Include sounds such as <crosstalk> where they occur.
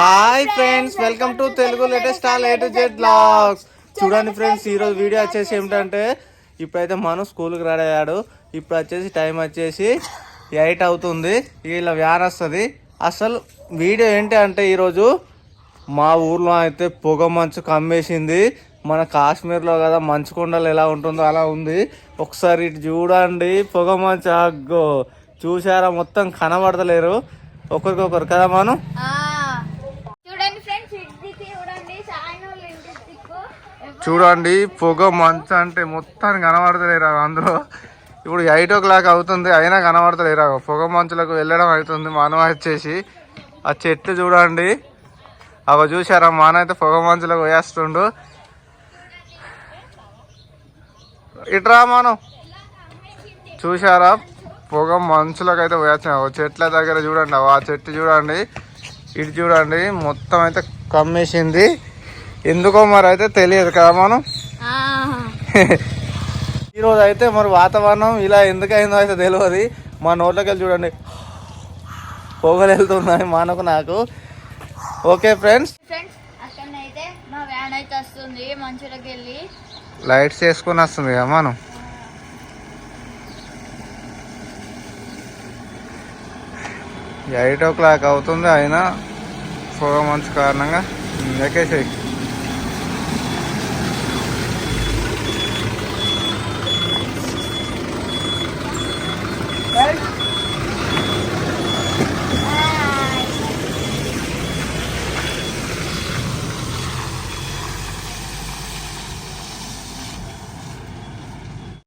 Hi friends welcome to Telugu latest all A to Z blogs చూడండి friends ఈరోజు video వచ్చేసి ఏమిటంటే ఇప్పుడైతే మనం స్కూల్కి రెడీ అయ్యాడు ఇప్పుడు వచ్చేసి టైం వచ్చేసి ఎయిట్ అవుతుంది. ఇలా వ్యాన్ వస్తుంది. అసలు వీడియో ఏంటి అంటే ఈరోజు మా ఊర్లో అయితే పొగ మంచు కమ్మేసింది. మన కాశ్మీర్లో కదా మంచు కొండలు ఎలా ఉంటుందో అలా ఉంది. ఒకసారి ఇటు చూడండి పొగ మంచు. అగ్గో చూసారా మొత్తం కనబడతలేరు. ఒకరికొకరు కదా మనం ఆ, చూడండి ఫ్రెండ్స్ ఇంటికి చూడండి సాయనం ఇంటి దిక్కు ఎవ్వరు- చూడండి పొగ మంచు అంటే మొత్తం కనబడతలేరా అందులో ఇప్పుడు ఎయిట్ ఓ క్లాక్ అవుతుంది అయినా కనబడతలేరా పొగ మంచులకు వెళ్ళడం అవుతుంది మనం వచ్చేసి. ఆ చెట్లు చూడండి. అవి చూసారా మాన అయితే పొగ మంచులకు వేస్తుండు ఇట్రా మనం. చూసారా పొగ మంచులకు అయితే వేస్తున్నాం చెట్ల దగ్గర చూడండి ఆ చెట్టు చూడండి. ఇటు చూడండి మొత్తం అయితే కమ్మేసింది. ఎందుకో మరి అయితే తెలియదు కదా మనం? <laughs> ఈరోజు అయితే మరి వాతావరణం ఇలా ఎందుకైందో అయితే తెలియదు మా నోట్లోకి వెళ్ళి చూడండి. పొగలు వెళ్తున్నాయి మనకు నాకు. Okay friends? ఫ్రెండ్స్ అక్కడనైతే మా వ్యాన్ అయితే వస్తుంది మంచులోకి వెళ్ళి లైట్స్ వేసుకొని వస్తుంది కదా మనం? ఎయిట్ ఓ క్లాక్ అవుతుంది అయినా పొగ మంచు కారణంగా. ఎక్కేసేయి